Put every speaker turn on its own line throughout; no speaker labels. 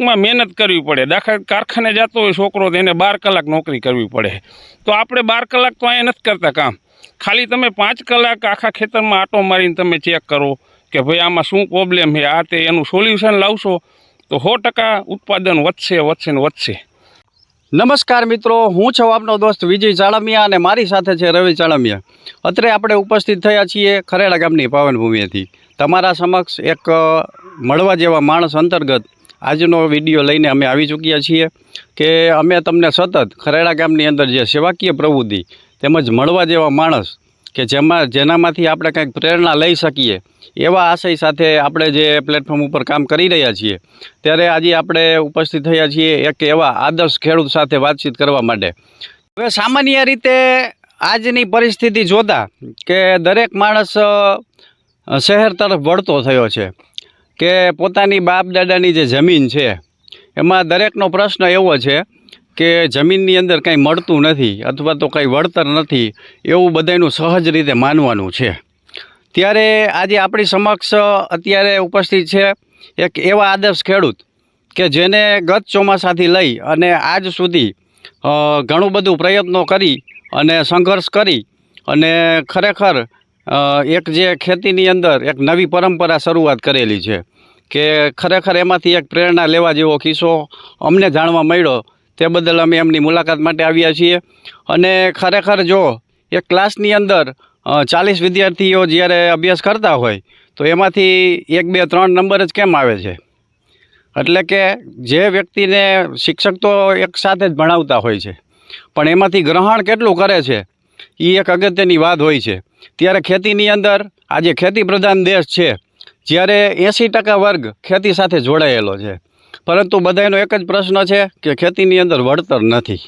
ટૂંકમાં મહેનત કરવી પડે. દાખલા કારખાને જતો હોય છોકરો, તો એને બાર કલાક નોકરી કરવી પડે. તો આપણે બાર કલાક તો અહીંયા નથી કરતા કામ. ખાલી તમે પાંચ કલાક આખા ખેતરમાં આટો મારીને તમે ચેક કરો કે ભાઈ આમાં શું પ્રોબ્લેમ છે? આ તે એનું સોલ્યુશન લાવશો તો સો ટકા ઉત્પાદન વધશે વધશે ને વધશે.
નમસ્કાર મિત્રો, હું છું આપનો દોસ્ત વિજય ચાળમિયા અને મારી સાથે છે રવિ ચાળમિયા. અત્રે આપણે ઉપસ્થિત થયા છીએ ખરેડા ગામની પાવનભૂમિએથી. તમારા સમક્ષ એક મળવા જેવા માણસ અંતર્ગત આજનો વીડિયો લઈને અમે આવી ચૂક્યા છીએ કે અમે તમને સતત ખરેડા ગામની અંદર જે સેવાકીય પ્રવૃત્તિ તેમજ મળવા જેવા માણસ કે જેમાં જેનામાંથી આપણે કંઈક પ્રેરણા લઈ શકીએ, એવા આશય સાથે આપણે જે પ્લેટફોર્મ ઉપર કામ કરી રહ્યા છીએ, ત્યારે આજે આપણે ઉપસ્થિત થયા છીએ એક એવા આદર્શ ખેડૂત સાથે વાતચીત કરવા માટે. હવે સામાન્ય રીતે આજની પરિસ્થિતિ જોતાં કે દરેક માણસ શહેર તરફ વળતો થયો છે. કે પોતાની બાપ દાદાની જે જમીન છે, એમાં દરેકનો પ્રશ્ન એવો છે કે જમીનની અંદર કંઈ મળતું નથી અથવા તો કંઈ વળતર નથી, એવું બધાનું સહજ રીતે માનવાનું છે. ત્યારે આજે આપણી સમક્ષ અત્યારે ઉપસ્થિત છે એક એવા આદર્શ ખેડૂત કે જેને ગત ચોમાસાથી લઈ અને આજ સુધી ઘણું બધું પ્રયત્નો કરી અને સંઘર્ષ કરી અને ખરેખર એક જે ખેતીની અંદર એક નવી પરંપરા શરૂઆત કરેલી છે કે ખરેખર એમાંથી એક પ્રેરણા લેવા જેવો કિસ્સો અમને જાણવા મળ્યો. તે બદલ અમે એમની મુલાકાત માટે આવ્યા છીએ. અને ખરેખર જો એક ક્લાસની અંદર ચાલીસ વિદ્યાર્થીઓ જ્યારે અભ્યાસ કરતા હોય, તો એમાંથી એક, બે, ત્રણ નંબર જ કેમ આવે છે? એટલે કે જે વ્યક્તિને શિક્ષક તો એક સાથે જ ભણાવતા હોય છે. પણ એમાંથી ગ્રહણ કેટલું કરે છે? એ એક અગત્યની વાત હોય છે. ત્યારે ખેતીની અંદર આજે ખેતી પ્રધાન દેશ છે જ્યારે એંસી ટકા વર્ગ ખેતી સાથે જોડાયેલો છે. પરંતુ બધાનો એક જ પ્રશ્ન છે કે ખેતીની અંદર વળતર નથી.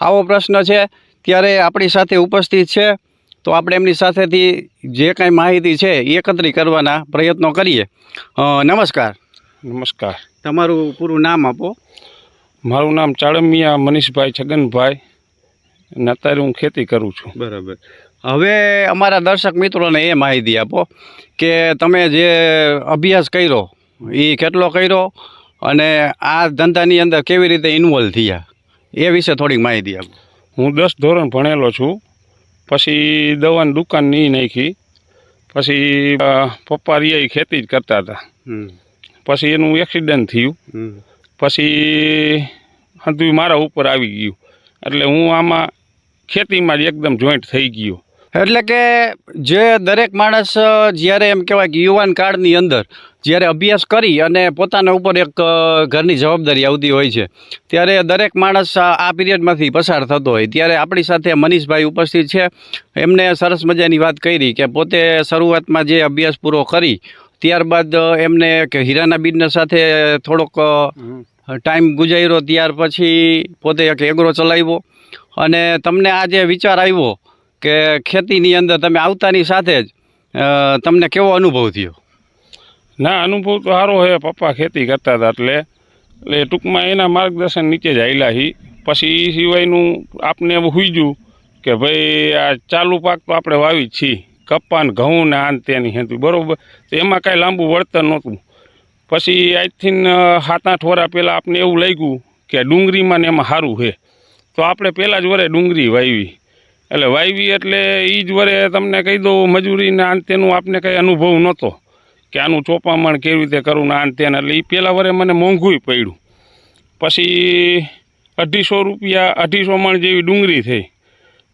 આવો પ્રશ્ન છે ત્યારે આપણી સાથે ઉપસ્થિત છે તો આપણે એમની સાથેથી જે કાંઈ માહિતી છે એ એકત્રિત કરવાના પ્રયત્નો કરીએ. નમસ્કાર.
નમસ્કાર.
તમારું પૂરું નામ આપો.
મારું નામ ચાળમિયા મનીષભાઈ છગનભાઈ. અને અત્યારે હું ખેતી કરું છું.
બરાબર. હવે અમારા દર્શક મિત્રોને એ માહિતી આપો કે તમે જે અભ્યાસ કર્યો એ કેટલો કર્યો અને આ ધંધાની અંદર કેવી રીતે ઇન્વોલ્વ થયા? એ વિશે થોડીક માહિતી આપો.
હું દસ ધોરણ ભણેલો છું પછી દવાની દુકાન નહીં નાખી પછી પપ્પા રિયા ખેતી જ કરતા હતા. પછી એનું એક્સિડન્ટ થયું. પછી હતું મારા ઉપર આવી ગયું. એટલે હું આમાં ખેતીમાં જ એકદમ જોઈન્ટ થઈ ગયો.
એટલે કે જે દરેક માણસ જ્યારે એમ કહેવાય કે યુવાન કાળની અંદર જ્યારે અભ્યાસ કરી અને પોતાના ઉપર એક ઘરની જવાબદારી આવતી હોય છે ત્યારે દરેક માણસ આ આ પિરિયડમાંથી પસાર થતો હોય. ત્યારે આપણી સાથે મનીષભાઈ ઉપસ્થિત છે. એમને સરસ મજાની વાત કરી કે પોતે શરૂઆતમાં જે અભ્યાસ પૂરો કરી ત્યારબાદ એમને કે હીરાના બિઝનેસ સાથે થોડોક ટાઈમ ગુજાર્યો. ત્યાર પછી પોતે એક એગ્રો ચલાવ્યો. અને તમને આ જે વિચાર આવ્યો કે ખેતીની અંદર તમે આવતાની સાથે જ તમને કેવો અનુભવ થયો?
ના, અનુભવ તો સારો હે પપ્પા ખેતી કરતા હતા એટલે એટલે ટૂંકમાં એના માર્ગદર્શન નીચે જ આવેલા હી. પછી એ સિવાયનું આપને એવું હુઈજું કે ભાઈ આ ચાલુ પાક તો આપણે વાવી જ છીએ. કપ્પાને ઘઉં ને આન તેની હતું. બરાબર? તો એમાં કાંઈ લાંબુ વળતર નહોતું. પછી આજથી સાત આઠ વર્ષ પહેલાં આપને એવું લાગ્યું કે ડુંગળીમાં ને એમાં સારું છે. તો આપણે પહેલાં જ વરે ડુંગળી વાવી એટલે વાવી એટલે એ જ વરે તમને કહી દઉં, મજૂરીને આન તેનું આપને કંઈ અનુભવ નહોતો કે આનું ચોપામણ કેવી રીતે કરવું ને આન તેને. એટલે એ પહેલાં વરે મને મોંઘું પડ્યું. પછી અઢીસો રૂપિયા, અઢીસો મણ જેવી ડુંગળી થઈ.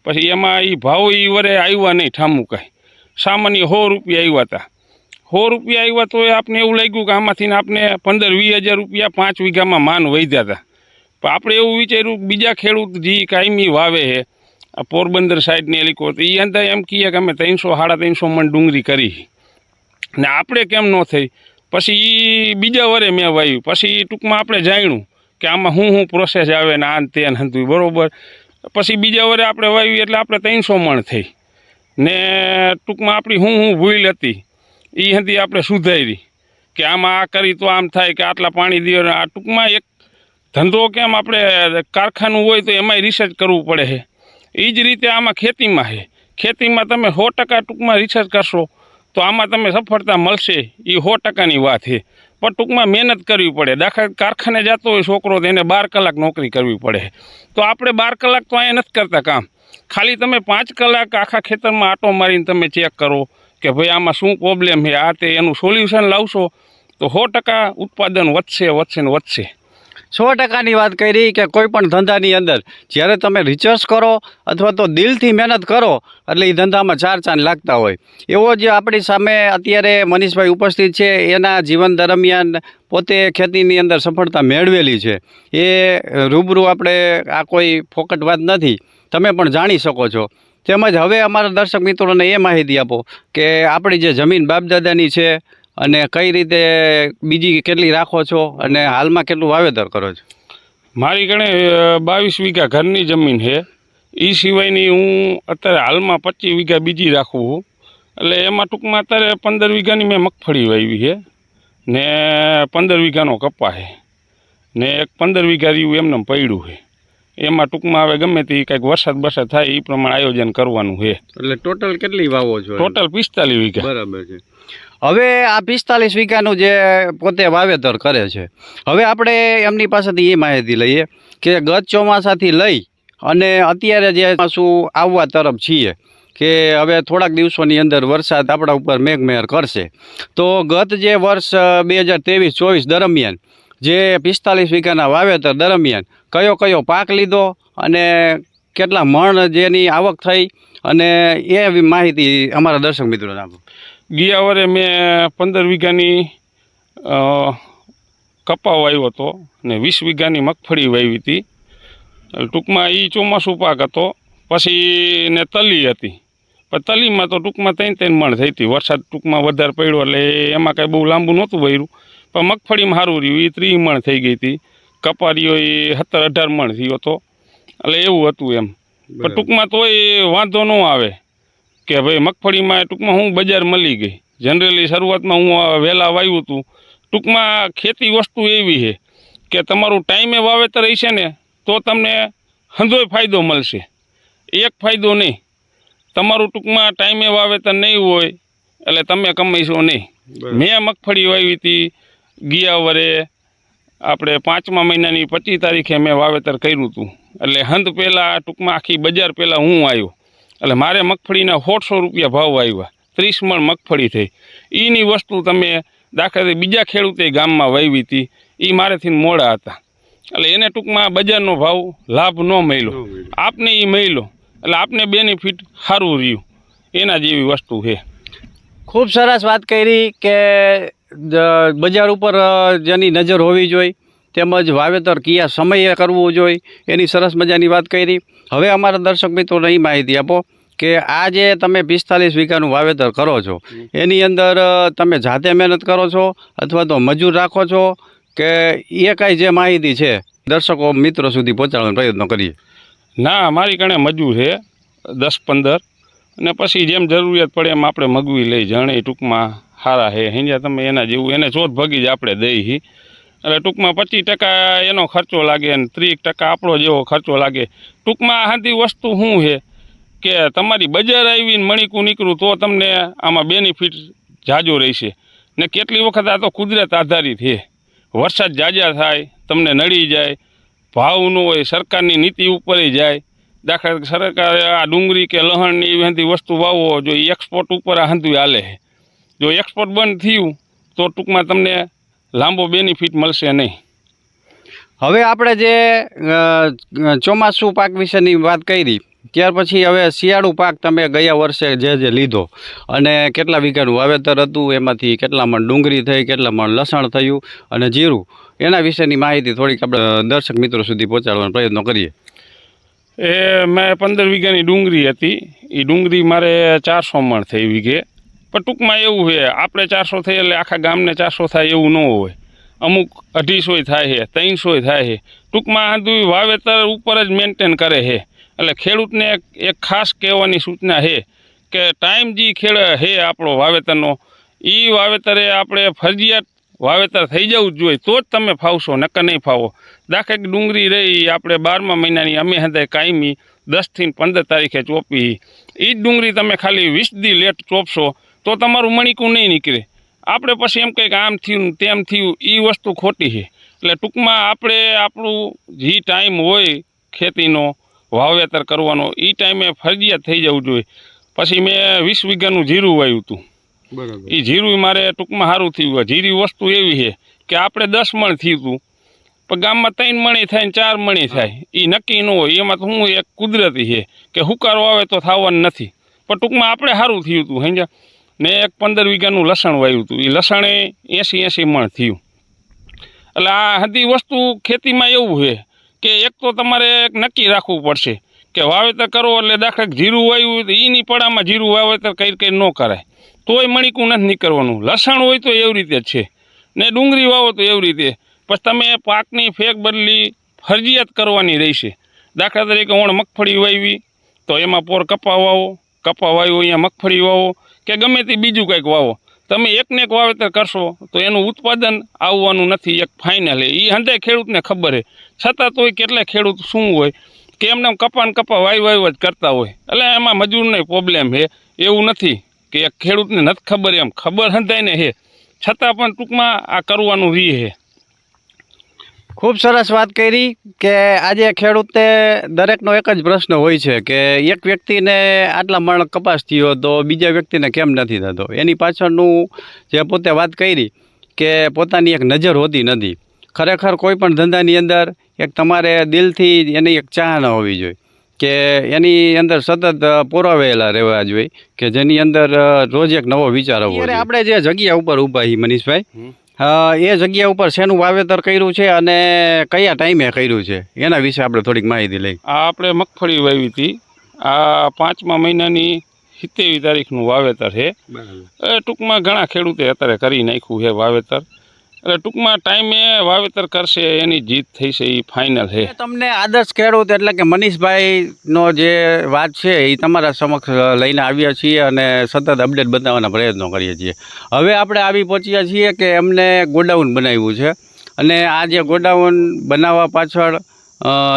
પછી એમાં એ ભાવ એ વરે આવ્યા નહીં ઠામું કાંઈ. સામાન્ય સો રૂપિયા આવ્યા હતા સો રૂપિયા આવ્યા તો આપને એવું લાગ્યું કે આમાંથી આપને પંદર વીસ હજાર રૂપિયા પાંચ વીઘામાં માન વધ્યા હતા પણ આપણે એવું વિચાર્યું બીજા ખેડૂત જે કાયમી વાવે છે. આ પોરબંદર સાઈડની એલિકો એ અંદર એમ કહીએ કે અમે ત્રણસો, સાડા ત્રણસો મણ ડુંગળી કરી ને આપણે કેમ ન થઈ? પછી એ બીજા વરે મેં વાવ્યું. પછી ટૂંકમાં આપણે જાણ્યું કે આમાં શું શું પ્રોસેસ આવે ને આ તે હતું બરાબર? પછી બીજા વરે આપણે વાવ્યું એટલે આપણે ત્રણસો મણ થઈ. ને ટૂંકમાં આપણી શું શું ભૂલ હતી. એ હતી આપણે સુધારી. કે આમાં આ કરી તો આમ થાય કે આટલા પાણી દો આ ટૂંકમાં એક ધંધો કેમ આપણે કારખાનું હોય તો એમાંય રિસર્ચ કરવું પડે છે. એ જ રીતે આમાં ખેતીમાં છે. ખેતીમાં તમે સો ટકા ટૂંકમાં રિસર્ચ કરશો તો આમાં તમે સફળતા મળશે. એ સો ટકાની વાત છે. પણ ટૂંકમાં મહેનત કરવી પડે. દાખલા કારખાને જતો હોય છોકરો તો એને બાર કલાક નોકરી કરવી પડે. તો આપણે બાર કલાક તો અહીંયા નથી કરતા કામ. ખાલી તમે પાંચ કલાક આખા ખેતરમાં આટો મારીને તમે ચેક કરો કે ભાઈ આમાં શું પ્રોબ્લેમ છે? આ તે એનું સોલ્યુશન લાવશો તો સો ટકા ઉત્પાદન વધશે વધશે ને વધશે.
સો ટકાની વાત કરી કે કોઈ પણ ધંધાની અંદર જ્યારે તમે રિસર્ચ કરો અથવા તો દિલથી મહેનત કરો, એટલે એ ધંધામાં ચાર ચાંદ લાગતા હોય. એવો જે આપણી સામે અત્યારે મનીષભાઈ ઉપસ્થિત છે, એના જીવન દરમિયાન પોતે ખેતીની અંદર સફળતા મેળવેલી છે. એ રૂબરૂ આપણે આ કોઈ ફોકટ વાત નથી. તમે પણ જાણી શકો છો. તેમજ હવે અમારા દર્શક મિત્રોને એ માહિતી આપો કે આપણી જે જમીન બાપદાદાની છે અને કઈ રીતે બીજી કેટલી રાખો છો અને હાલમાં કેટલું વાવેતર કરો છો?
મારી ગણે બાવીસ વીઘા ઘરની જમીન છે. એ સિવાયની હું અત્યારે હાલમાં પચીસ વીઘા બીજી રાખું છું. એટલે એમાં ટૂંકમાં અત્યારે પંદર વીઘાની મેં મગફળી વાવી છે ને પંદર વીઘાનો કપા છે ને એક પંદર વીઘા રહ્યું એમને પડ્યું છે. એમાં ટૂંકમાં હવે ગમે તે કંઈક વરસાદ બરસાદ થાય એ પ્રમાણે આયોજન કરવાનું છે.
એટલે ટોટલ કેટલી વાવો છો
ટોટલ પિસ્તાલીસ વીઘા.
બરાબર છે. હવે આ પિસ્તાલીસ વીઘાનું જે પોતે વાવેતર કરે છે. હવે આપણે એમની પાસેથી એ માહિતી લઈએ કે ગત ચોમાસાથી લઈ અને અત્યારે જે શું આવવા તરફ છીએ કે હવે થોડાક દિવસોની અંદર વરસાદ આપણા ઉપર મેઘમહેર કરશે. તો ગત જે વર્ષ બે હજાર ત્રેવીસ, ચોવીસ દરમિયાન જે પિસ્તાલીસ વીઘાના વાવેતર દરમિયાન કયો કયો પાક લીધો અને કેટલા મણ જેની આવક થઈ અને એ માહિતી અમારા દર્શક મિત્રોને આપો.
ગયા વરે મેં પંદર વીઘાની કપા વાવ્યો હતો ને વીસ વીઘાની મગફળી વાવી હતી. ટૂંકમાં એ ચોમાસું પાક હતો. પછી ને તલી હતી. પણ તલીમાં તો ટૂંકમાં ત્રણ ત્રણ મણ થઈ હતી. વરસાદ ટૂંકમાં વધારે પડ્યો એટલે એમાં કાંઈ બહુ લાંબુ નહોતું વર્યું પણ મગફળીમાં સારું રહ્યું. એ ત્રીસ મણ થઈ ગઈ હતી. કપારીઓ એ સત્તર અઢાર મણ થયો હતો. એટલે એવું હતું એમ. પણ ટૂંકમાં તોય વાંધો ન આવે. કે ભાઈ મગફળીમાં ટૂંકમાં હું બજાર મળી ગઈ. જનરલી શરૂઆતમાં હું વહેલા વાવ્યું હતું ટૂંકમાં ખેતી વસ્તુ એવી છે કે તમારું ટાઈમે વાવેતર હશે ને તો તમને હંધોય ફાયદો મળશે. એક ફાયદો નહીં. તમારું ટૂંકમાં ટાઈમે વાવેતર નહીં હોય એટલે તમે કમાઈશો નહીં. મેં મગફળી વાવી હતી ગયા વરે આપણે પાંચમા મહિનાની પચીસ તારીખે મેં વાવેતર કર્યું હતું એટલે હંધ પહેલાં ટૂંકમાં આખી બજાર પહેલાં હું આવ્યો એટલે મારે મગફળીના સોળસો રૂપિયા ભાવ આવ્યા ત્રીસ મણ મગફળી થઈ. એની વસ્તુ તમે દાખલા બીજા ખેડૂતે ગામમાં વાવી હતી એ મારેથી મોડા હતા. એટલે એને ટૂંકમાં બજારનો ભાવ લાભ ન મળ્યો. આપને એ મળ્યો. એટલે આપને બેનિફિટ સારું રહ્યું. એના જેવી વસ્તુ છે.
ખૂબ સરસ વાત કરી કે બજાર ઉપર જેની નજર હોવી જોઈએ. તેમજ વાવેતર કયા સમયે કરવું જોઈએ એની સરસ મજાની વાત કરી. હવે અમારા દર્શક મિત્રોને એ માહિતી આપો કે આ જે તમે પિસ્તાલીસ વીઘાનું વાવેતર કરો છો એની અંદર તમે જાતે મહેનત કરો છો અથવા તો મજૂર રાખો છો કે એ કાંઈ જે માહિતી છે દર્શકો મિત્રો સુધી પહોંચાડવાનો પ્રયત્ન કરીએ.
ના મારી કણે મજૂર છે દસ પંદર. અને પછી જેમ જરૂરિયાત પડે એમ આપણે મગવી લઈ જણે ટૂંકમાં સારા છે. અહીંયા તમે એના જેવું એને ચોથ ભગી જ આપણે દઈ હી. એટલે ટૂંકમાં પચીસ ટકા એનો ખર્ચો લાગે અને ત્રીસ ટકા આપણો જેવો ખર્ચો લાગે. ટૂંકમાં આ વસ્તુ શું છે કે તમારી બજાર આવીને મણિકું નીકળું તો તમને આમાં બેનિફિટ જાજો રહેશે. ને કેટલી વખત આ તો કુદરત આધારિત છે. વરસાદ જાજા થાય, તમને નડી જાય, ભાવ ન હોય, સરકારની નીતિ ઉપર જાય. દાખલા સરકારે આ ડુંગળી કે લહણની એવી વસ્તુ વાવો, જો એક્સપોર્ટ ઉપર આ હંધુય હાલે જો એક્સપોર્ટ બંધ થયું, તો ટૂંકમાં તમને લાંબો બેનિફિટ મળશે નહીં.
હવે આપણે જે ચોમાસું પાક વિશેની વાત કરી ત્યાર પછી હવે શિયાળુ પાક તમે ગયા વર્ષે જે જે લીધો અને કેટલા વીઘાનું વાવેતર હતું એમાંથી કેટલા મણ ડુંગળી થઈ કેટલા મણ લસણ થયું અને જીરું એના વિશેની માહિતી થોડીક આપણે દર્શક મિત્રો સુધી પહોંચાડવાનો પ્રયત્ન કરીએ.
એ મેં પંદર વીઘાની ડુંગળી હતી એ ડુંગળી મારે ચારસો મણ થઈ વીઘે. પણ ટૂંકમાં એવું છે, આપણે ચારસો થઈ એટલે આખા ગામને ચારસો થાય એવું ન હોય. અમુક અઢીસોય થાય છે, ત્રણસોય થાય છે. ટૂંકમાં આ બધું વાવેતર ઉપર જ મેન્ટેન કરે છે. એટલે ખેડૂતને એક એક ખાસ કહેવાની સૂચના છે કે ટાઈમ જે ખેડ છે આપણો વાવેતરનો એ વાવેતરે આપણે ફરજિયાત વાવેતર થઈ જવું જ જોઈએ, તો જ તમે ફાવશો, નકર નહીં ફાવો. દાખલા ડુંગળી રહી આપણે બારમા મહિનાની, અમે હદાય કાયમી દસથી પંદર તારીખે ચોપી. એ જ ડુંગળી તમે ખાલી વીસ દી લેટ ચોપશો તો તમારું મણિકું નહીં નીકળે. આપણે પછી એમ કંઈક આમ થયું તેમ થયું એ વસ્તુ ખોટી છે. એટલે ટૂંકમાં આપણે આપણું જે ટાઈમ હોય ખેતીનો વાવેતર કરવાનો એ ટાઈમે ફરજિયાત થઈ જવું જોઈએ. પછી મેં વીસ વીઘાનું જીરું વાવ્યું હતું. એ જીરું મારે ટૂંકમાં સારું થયું. જીરી વસ્તુ એવી છે કે આપણે દસ મણ થયું હતું પણ ગામમાં ત્રણ મણી થાય ને ચાર મણી થાય. એ નક્કી ન હોય. એમાં તો શું એક કુદરતી છે કે હુકારો આવે તો થવાનું નથી. પણ ટૂંકમાં આપણે સારું થયું હતું સમજ્યા? ને એક પંદર વીઘાનું લસણ વાવ્યું હતું. એ લસણે એંસી એંસી મણ થયું. એટલે આ હદી વસ્તુ ખેતીમાં એવું છે કે એક તો તમારે એક નક્કી રાખવું પડશે કે વાવેતર કરો એટલે દાખલા જીરું વાવ્યું તો એની પડામાં જીરું વાવેતર કઈ કઈ ન કરાય. તોય મણીકું નથી નીકળવાનું. લસણ હોય તો એવી રીતે છે. ને ડુંગળી વાવો તો એવી રીતે. પછી તમે પાકની ફેક બદલી ફરજિયાત કરવાની રહેશે. દાખલા તરીકે ઓણ મગફળી વાવી તો એમાં પોર કપા વાવો કપા વાવ્યો અહીંયા મગફળી વાવો, કે ગમે તે બીજું કંઈક વાવો. તમે એકને એક વાવેતર કરશો, તો એનું ઉત્પાદન આવવાનું નથી, એક ફાઇનલ એ. હંધાય ખેડૂતને ખબર છે છતાં તોય કેટલાય ખેડૂત શું હોય, કે એમને આમ કપા વાય વાય જ કરતા હોય. એટલે એમાં મજૂરને પ્રોબ્લેમ છે એવું નથી કે એક ખેડૂતને નથી ખબર એમ. ખબર હંધાય ને છે છતાં પણ ટૂંકમાં આ કરવાનું રી છે
ખૂબ સરસ વાત કરી કે આજે ખેડૂતે દરેકનો એક જ પ્રશ્ન હોય છે કે એક વ્યક્તિને આટલા મણ કપાસ થયો તો બીજા વ્યક્તિને કેમ નથી થતો? એની પાછળનું જે પોતે વાત કરી કે પોતાની એક નજર હોતી નથી. ખરેખર કોઈ પણ ધંધાની અંદર એક તમારે દિલથી એની એક ચાહના હોવી જોઈએ. કે એની અંદર સતત પોરાવેલા રહેવા જોઈએ કે જેની અંદર રોજ એક નવો વિચાર આવવો આપણે જે જગ્યા ઉપર ઊભા છીએ મનીષભાઈ એ જગ્યા ઉપર શેનું વાવેતર કર્યું છે અને કયા ટાઈમે કર્યું છે? એના વિશે આપણે થોડીક માહિતી લઈ.
આપણે મગફળી વાવી હતી. આ પાંચમા મહિનાની સિત્તેવી તારીખનું વાવેતર છે. એ ટૂંકમાં ઘણા ખેડૂતે અત્યારે કરી નાખ્યું છે વાવેતર. એટલે ટૂંકમાં ટાઈમે વાવેતર કરશે, એની જીત થઈ છે એ ફાઇનલ છે
તમને આદર્શ ખેડૂત એટલે કે મનીષભાઈનો જે વાત છે એ તમારા સમક્ષ લઈને આવ્યા છીએ અને સતત અપડેટ બતાવવાના પ્રયત્નો કરીએ છીએ. હવે આપણે આવી પહોંચ્યા છીએ કે એમને ગોડાઉન બનાવ્યું છે અને આ જે ગોડાઉન બનાવવા પાછળ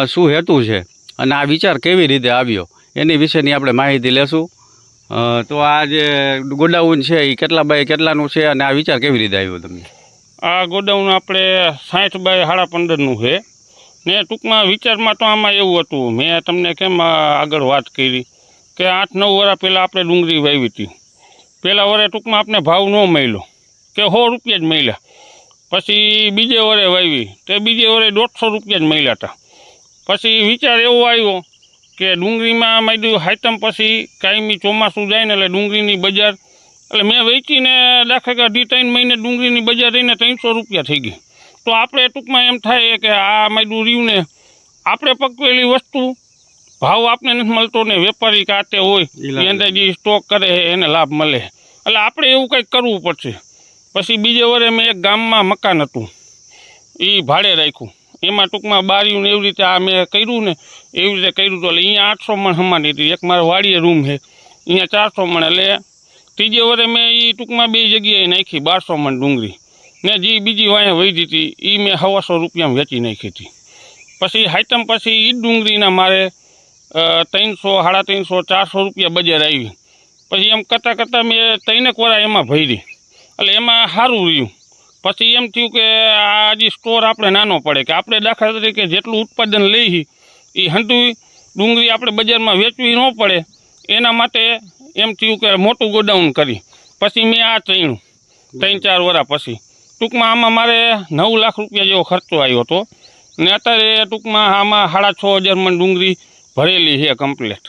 શું હેતુ છે અને આ વિચાર કેવી રીતે આવ્યો, એની વિશેની આપણે માહિતી લેશું. તો આ જે ગોડાઉન છે એ કેટલા બાય કેટલાનું છે અને આ વિચાર કેવી રીતે આવ્યો તમને?
આ ગોડાઉન આપણે સાઠ બાય સાડા પંદરનું છે. ને ટૂંકમાં વિચારમાં તો આમાં એવું હતું, મેં તમને કેમ આગળ વાત કરી કે આઠ નવ વર્ષ પહેલાં આપણે ડુંગળી વાવી હતી. પહેલાં વરે ટૂંકમાં આપણે ભાવ ન મળ્યો, કે સો રૂપિયા જ મળ્યા. પછી બીજે વરે વાવી, તે બીજે વરે દોઢસો રૂપિયા જ મળ્યા હતા. પછી વિચાર એવો આવ્યો કે ડુંગળીમાં માંડ્યું હાઈટમ પછી કાયમી ચોમાસું જાય ને એટલે ડુંગળીની બજાર એટલે મેં વેચીને દાખલા કે અઢી ત્રણ મહિને ડુંગળીની બજાર રહીને ત્રણસો રૂપિયા થઈ ગઈ. તો આપણે ટૂંકમાં એમ થાય કે આ માંડ્યું રીવને ને આપણે પકવેલી વસ્તુ ભાવ આપને નથી મળતો ને વેપારી કાતે હોય એ અંદર જે સ્ટોક કરે એને લાભ મળે. એટલે આપણે એવું કંઈક કરવું પડશે. પછી બીજે વરે મેં એક ગામમાં મકાન હતું. એ ભાડે રાખ્યું. એમાં ટૂંકમાં બારીયું ને એવી રીતે આ મેં કર્યું ને એવી રીતે કર્યું તો એટલે અહીંયા આઠસો મણ હમાની હતી. એક મારા વાડીએ રૂમ છે. અહીંયા ચારસો મણ એટલે ત્રીજે વરે મેં એ ટૂંકમાં બે જગ્યાએ નાખી, બારસો મણ ડુંગળી. ને જે બીજી વાંહે વહી હતી એ મેં સવાસો રૂપિયામાં વેચી નાખી હતી. પછી હાઈટમ પછી એ ડુંગળીના મારે ત્રણસો, સાડા ત્રણસો, ચારસો રૂપિયા બજાર આવી. પછી એમ કરતાં કરતાં મેં ત્રણેક વરા એમાં ભરી. એટલે એમાં સારું રહ્યું. પછી એમ થયું કે આ સ્ટોર આપણે નાનો પડે, કે આપણે દાખલા તરીકે જેટલું ઉત્પાદન લઈ એ હંટવી ડુંગળી આપણે બજારમાં વેચવી ન પડે. એના માટે એમ થયું કે મોટું ગોડાઉન કરી. પછી મેં આ ચણ્યું ત્રણ ચાર વરા પછી. ટૂંકમાં આમાં મારે નવ લાખ રૂપિયા જેવો ખર્ચો આવ્યો હતો. ને અત્યારે ટૂંકમાં આમાં સાડા છ હજાર મણ ડુંગળી ભરેલી છે કમ્પ્લેટ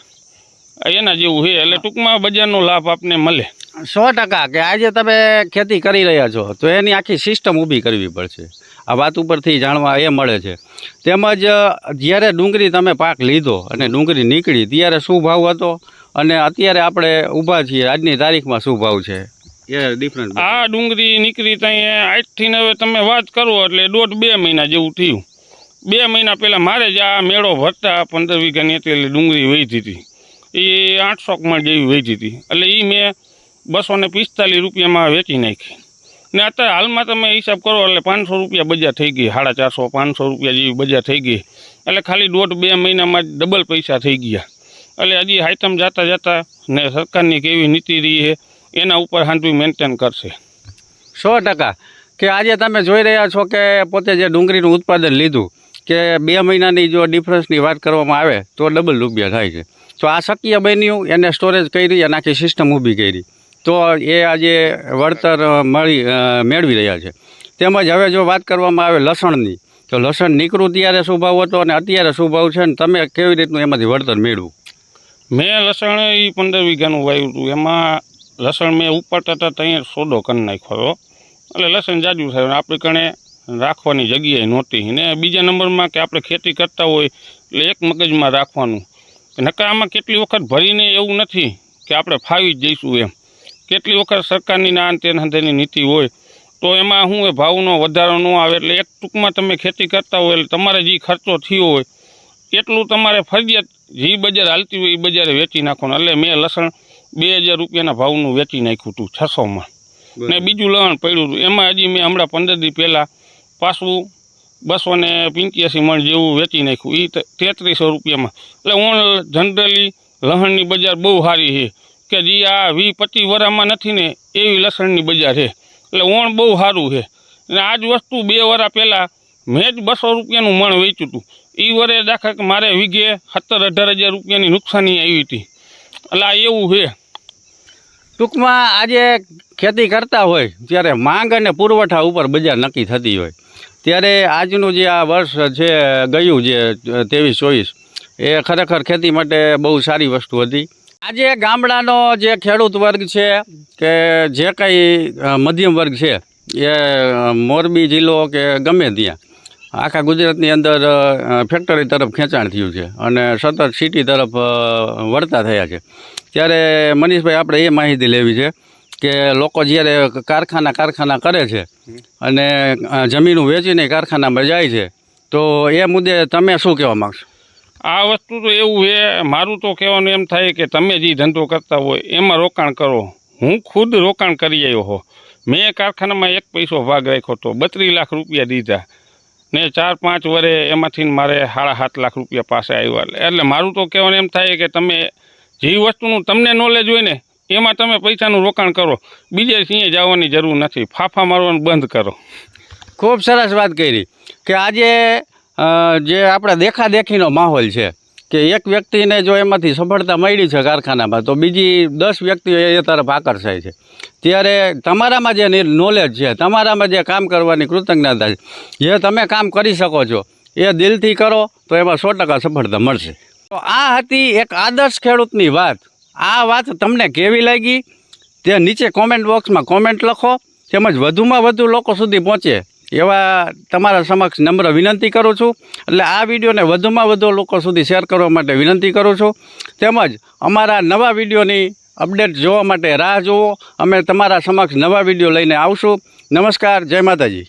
એના જેવું છે એટલે ટૂંકમાં બજારનો લાભ આપને મળે.
સો ટકા કે આજે તમે ખેતી કરી રહ્યા છો તો એની આખી સિસ્ટમ ઊભી કરવી પડશે. આ વાત ઉપરથી જાણવા એ મળે છે. તેમજ જ્યારે ડુંગળી તમે પાક લીધો અને ડુંગળી નીકળી ત્યારે શું ભાવ હતો? અને અત્યારે આપણે ઊભા છીએ. આજની તારીખમાં શું ભાવ છે? ડિફરન્ટ
આ ડુંગળી નીકળી ત્યાં આજથી હવે તમે વાત કરો એટલે દોઢ બે મહિના જેવું થયું. બે મહિના પહેલાં મારે જ આ મેળો ભરતા પંદર વીઘાની એટલે ડુંગળી વેચી હતી. એ આઠસો મણ જેવી વેચી હતી. એટલે એ મેં બસો ને પિસ્તાલીસ રૂપિયામાં વેચી નાખી. ને અત્યારે હાલમાં તમે હિસાબ કરો એટલે પાંચસો રૂપિયા બજાર થઈ ગઈ. સાડા ચારસો, પાંચસો રૂપિયા જેવી બજાર થઈ ગઈ. એટલે ખાલી દોઢ બે મહિનામાં જ ડબલ પૈસા થઈ ગયા. એટલે હજી આઈટમ જતા જતા ને સરકારની કેવી નીતિ રહી છે, એના ઉપર હાંડવી મેન્ટેન કરશે.
સો ટકા. કે આજે તમે જોઈ રહ્યા છો કે પોતે જે ડુંગળીનું ઉત્પાદન લીધું, કે બે મહિનાની જો ડિફરન્સની વાત કરવામાં આવે, તો ડબલ રૂપિયા થાય છે. તો આ શક્ય બન્યું, એને સ્ટોરેજ કરી અને આખી સિસ્ટમ ઊભી કરી. તો એ આજે વળતર મળી મેળવી રહ્યા છે. તેમજ હવે જો વાત કરવામાં આવે લસણની, તો લસણ નીકળું ત્યારે શું ભાવ હતો અને અત્યારે શું ભાવ છે ને તમે કેવી રીતનું એમાંથી વળતર મેળવું?
મેં લસણ એ પંદર વીઘાનું વાવ્યું હતું. એમાં લસણ મેં ઉપાડતા હતા ત્યાં સોદો કરી નાખ્યો એટલે લસણ જાજુ થયું આપણે કણે રાખવાની જગ્યાએ નહોતી. ને બીજા નંબરમાં કે આપણે ખેતી કરતા હોય એટલે એક મગજમાં રાખવાનું. નકર આમાં કેટલી વખત ભરીને એવું નથી કે આપણે ફાવી જ જઈશું એમ. કેટલી વખત સરકારની ના અંતેની નીતિ હોય તો એમાં શું એ ભાવનો વધારો ન આવે એટલે એક ટૂંકમાં તમે ખેતી કરતા હોય એટલે તમારે જે ખર્ચો થયો હોય, એટલું તમારે ફરજિયાત જે બજાર હાલતી હોય એ બજારે વેચી નાખવાનું. એટલે મેં લસણ બે હજાર રૂપિયાના ભાવનું વેચી નાખ્યું હતું છસોમાં. ને બીજું લણ પડ્યું હતું એમાં હજી મેં હમણાં પંદર દી પહેલાં પાછું બસો ને પંચ્યાસી મણ જેવું વેચી નાખ્યું. એ તેત્રીસો રૂપિયામાં. એટલે ઓન જનરલી લહણની બજાર બહુ સારી છે. કે જે આ વી પચીસ વરામાં નથી ને એવી લસણની બજાર છે. એટલે ઓણ બહુ સારું છે. અને આ જ વસ્તુ બે વરા પહેલાં મેં જ બસો રૂપિયાનું મણ વેચ્યું હતું એ વરે દાખલા કે મારે વીઘે સત્તર અઢાર હજાર રૂપિયાની નુકસાની આવી હતી. એટલે આ એવું છે.
ટૂંકમાં આજે ખેતી કરતા હોય ત્યારે માંગ અને પુરવઠા ઉપર બજાર નક્કી થતી હોય, ત્યારે આજનું જે આ વર્ષ છે, ગયું જે, ત્રેવીસ ચોવીસ, એ ખરેખર ખેતી માટે બહુ સારી વસ્તુ હતી. આજે ગામડાનો જે ખેડૂત વર્ગ છે, કે જે કંઈ મધ્યમ વર્ગ છે, એ મોરબી જિલ્લો કે ગમે ત્યાં આખા ગુજરાતની અંદર ફેક્ટરી તરફ ખેંચાણ થયું છે અને સતત સિટી તરફ વળતા થયા છે. ત્યારે મનીષભાઈ, આપણે એ માહિતી લેવી છે કે લોકો જ્યારે કારખાના કારખાના કરે છે અને જમીનું વેચીને કારખાનામાં જાય છે, તો એ મુદ્દે તમે શું કહેવા માગશો?
આ વસ્તુ તો એવું છે, મારું તો કહેવાનું એમ થાય કે તમે જે ધંધો કરતા હોય એમાં રોકાણ કરો. હું ખુદ રોકાણ કરી આવ્યો હો મેં કારખાનામાં એક પૈસો ભાગ રાખ્યો હતો, બત્રીસ લાખ રૂપિયા દીધા. ને ચાર પાંચ વરે એમાંથી મારે સાડા સાત લાખ રૂપિયા પાસે આવ્યા. એટલે મારું તો કહેવાનું એમ થાય કે તમે જે વસ્તુનું તમને નોલેજ હોય ને, એમાં તમે પૈસાનું રોકાણ કરો. બીજે સિંહે જવાની જરૂર નથી. ફાફા મારવાનું બંધ કરો.
ખૂબ સરસ વાત કરી કે આજે જે આપણા દેખાદેખીનો માહોલ છે કે એક વ્યક્તિને જો એમાંથી સફળતા મળી છે કારખાનામાં, તો બીજી દસ વ્યક્તિઓ એ તરફ આકર્ષાય છે. ત્યારે તમારામાં જે નોલેજ છે, તમારામાં જે કામ કરવાની કૃતજ્ઞતા છે, જે તમે કામ કરી શકો છો, એ દિલથી કરો, તો એમાં સો ટકા સફળતા મળશે. તો આ હતી એક આદર્શ ખેડૂતની વાત. આ વાત તમને કેવી લાગી? તે નીચે કોમેન્ટ બોક્સમાં કોમેન્ટ લખો, તેમજ વધુમાં વધુ લોકો સુધી પહોંચે. એવા તમારા સમક્ષ નમ્ર વિનંતી કરું છું. એટલે આ વિડીયોને વધુમાં વધુ લોકો સુધી શેર કરવા માટે વિનંતી કરું છું. તેમજ અમારા નવા વિડીયોની અપડેટ જોવા માટે રાહ જુઓ. અમે તમારા સમક્ષ નવા વીડિયો લઈને આવશું. નમસ્કાર, જય માતાજી.